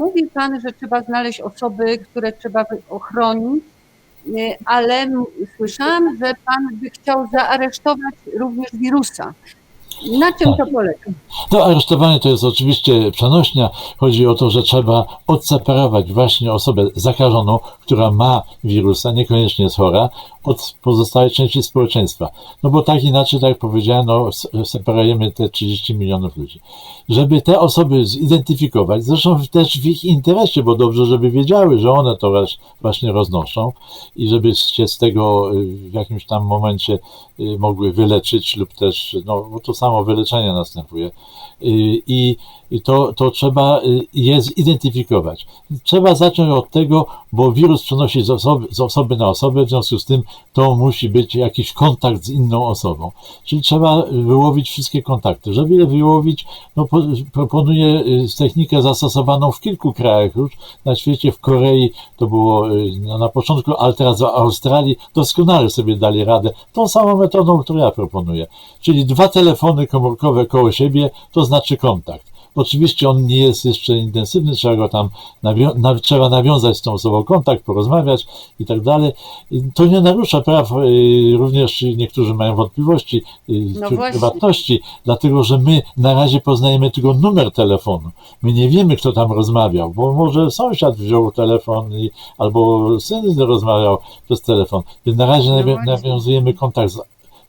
mówi Pan, że trzeba znaleźć osoby, które trzeba ochronić, y, ale słyszałam, że Pan by chciał zaaresztować również wirusa. Na czym to polega? To aresztowanie to jest oczywiście przenośnia. Chodzi o to, że trzeba odseparować właśnie osobę zakażoną, która ma wirusa, niekoniecznie jest chora, od pozostałej części społeczeństwa. No bo tak inaczej, tak jak powiedziałem, no, separujemy te 30 milionów ludzi. Żeby te osoby zidentyfikować, zresztą też w ich interesie, bo dobrze, żeby wiedziały, że one to właśnie roznoszą i żeby się z tego y, w jakimś tam momencie y, mogły wyleczyć lub też, no bo to samo wyleczenie następuje. I to, to trzeba y, je zidentyfikować. Trzeba zacząć od tego, bo wirus przenosi z osoby, z osoby na osobę, w związku z tym to musi być jakiś kontakt z inną osobą. Czyli trzeba wyłowić wszystkie kontakty. Żeby je wyłowić, no, po, proponuję y, technikę zastosowaną w kilku krajach już na świecie. W Korei to było no, na początku, ale teraz w Australii doskonale sobie dali radę tą samą metodą, którą ja proponuję. Czyli dwa telefony komórkowe koło siebie, to znaczy kontakt. Oczywiście on nie jest jeszcze intensywny, trzeba go tam, nawią- na, trzeba nawiązać z tą osobą kontakt, porozmawiać i tak dalej. To nie narusza praw, y, również niektórzy mają wątpliwości y, No czy właśnie. prywatności, dlatego że my na razie poznajemy tylko numer telefonu. My nie wiemy, kto tam rozmawiał, bo może sąsiad wziął telefon i, albo syn rozmawiał przez telefon. Więc na razie No właśnie. nawiązujemy kontakt z,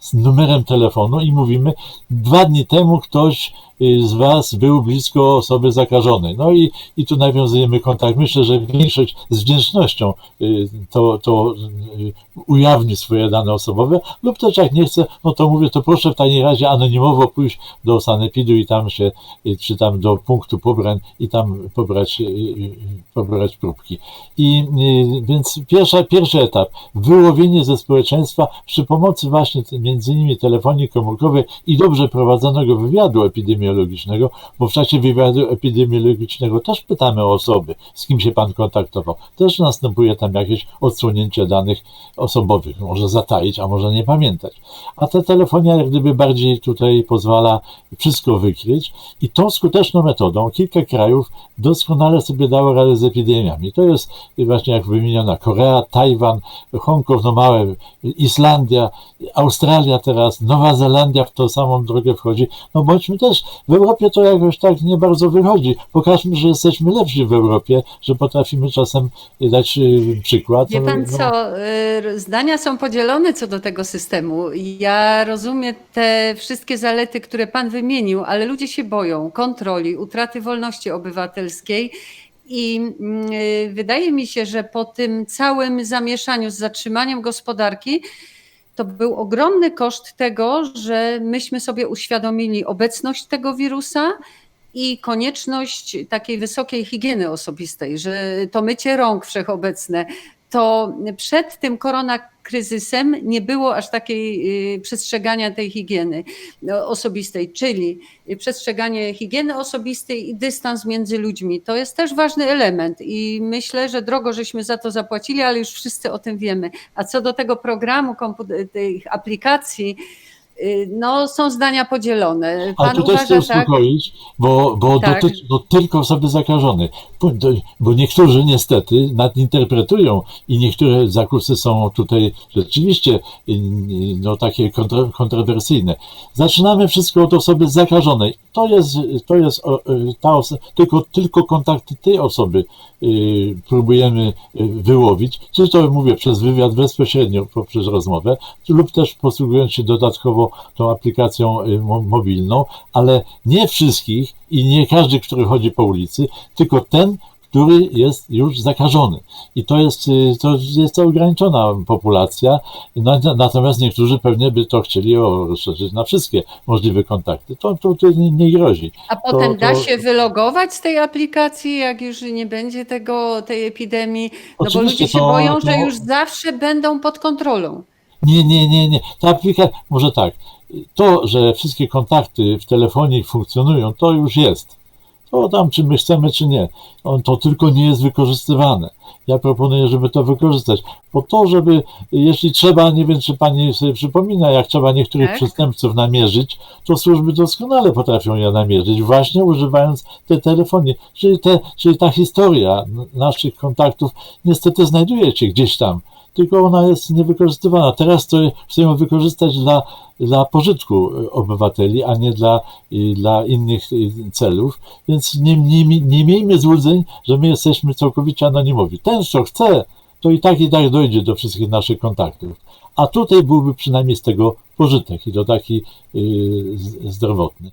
z numerem telefonu i mówimy, dwa dni temu ktoś z Was był blisko osoby zakażonej. No i, i tu nawiązujemy kontakt. Myślę, że większość z wdzięcznością y, to, to y, ujawni swoje dane osobowe, lub też jak nie chce, no to mówię, to proszę w takiej razie anonimowo pójść do sanepidu i tam się, y, czy tam do punktu pobrań i tam pobrać, y, y, pobrać próbki. I y, więc pierwsza, pierwszy etap, wyłowienie ze społeczeństwa przy pomocy właśnie między innymi telefonii komórkowej i dobrze prowadzonego wywiadu epidemiologicznego, bo w czasie wywiadu epidemiologicznego też pytamy osoby, z kim się pan kontaktował. Też następuje tam jakieś odsłonięcie danych osobowych, może zataić, a może nie pamiętać. A ta telefonia jak gdyby bardziej tutaj pozwala wszystko wykryć i tą skuteczną metodą kilka krajów doskonale sobie dało radę z epidemiami. To jest właśnie jak wymieniona Korea, Tajwan, Hongkong, no małe, Islandia, Australia teraz, Nowa Zelandia w tą samą drogę wchodzi. No bądźmy też, w Europie to jakoś tak nie bardzo wychodzi. Pokażmy, że jesteśmy lepsi w Europie, że potrafimy czasem dać y, przykład. Wie pan No, co, y, zdania są podzielone co do tego systemu. Ja rozumiem te wszystkie zalety, które pan wymienił, ale ludzie się boją kontroli, utraty wolności obywatelskiej. I mm, y, wydaje mi się, że po tym całym zamieszaniu z zatrzymaniem gospodarki, to był ogromny koszt tego, że myśmy sobie uświadomili obecność tego wirusa i konieczność takiej wysokiej higieny osobistej, że to mycie rąk wszechobecne, to przed tym koronakryzysem nie było aż takiej y, przestrzegania tej higieny no, osobistej, czyli przestrzeganie higieny osobistej i dystans między ludźmi. To jest też ważny element i myślę, że drogo żeśmy za to zapłacili, ale już wszyscy o tym wiemy. A co do tego programu, tych aplikacji, no są zdania podzielone. Ale tu też chcę uważa tak? uspokoić, bo, bo Tak. dotyczy to tylko osoby zakażonej. Bo, bo niektórzy niestety nadinterpretują i niektóre zakusy są tutaj rzeczywiście y, y, no, takie kontrowersyjne. Zaczynamy wszystko od osoby zakażonej. To jest, to jest y, ta oso- tylko, tylko kontakty tej osoby y, próbujemy y, wyłowić, czy to mówię przez wywiad bezpośrednio poprzez rozmowę, lub też posługując się dodatkowo tą aplikacją mo- mobilną, ale nie wszystkich i nie każdy, który chodzi po ulicy, tylko ten, który jest już zakażony. I to jest, y, to jest to ograniczona populacja, Na- natomiast niektórzy pewnie by to chcieli rozszerzyć na wszystkie możliwe kontakty. To, to, to nie, nie grozi. A potem to- da to- się wylogować z tej aplikacji, jak już nie będzie tego, tej epidemii? No bo ludzie się boją, że już zawsze będą pod kontrolą. Nie, nie, nie, nie. Ta aplikacja, może tak, to, że wszystkie kontakty w telefonii funkcjonują, to już jest. To tam czy my chcemy, czy nie. On to tylko nie jest wykorzystywane. Ja proponuję, żeby to wykorzystać. Po to, żeby, jeśli trzeba, nie wiem, czy pani sobie przypomina, jak trzeba niektórych Tak. przestępców namierzyć, to służby doskonale potrafią je namierzyć, właśnie używając tej telefonii. Czyli, te, czyli ta historia naszych kontaktów niestety znajduje się gdzieś tam, tylko ona jest niewykorzystywana. Teraz to chcemy ją wykorzystać dla, dla pożytku y, obywateli, a nie dla, dla innych celów. Więc nie, nie, nie miejmy złudzeń, że my jesteśmy całkowicie anonimowi. Ten, co chce, to i tak i tak dojdzie do wszystkich naszych kontaktów. A tutaj byłby przynajmniej z tego pożytek i to taki yy, zdrowotny.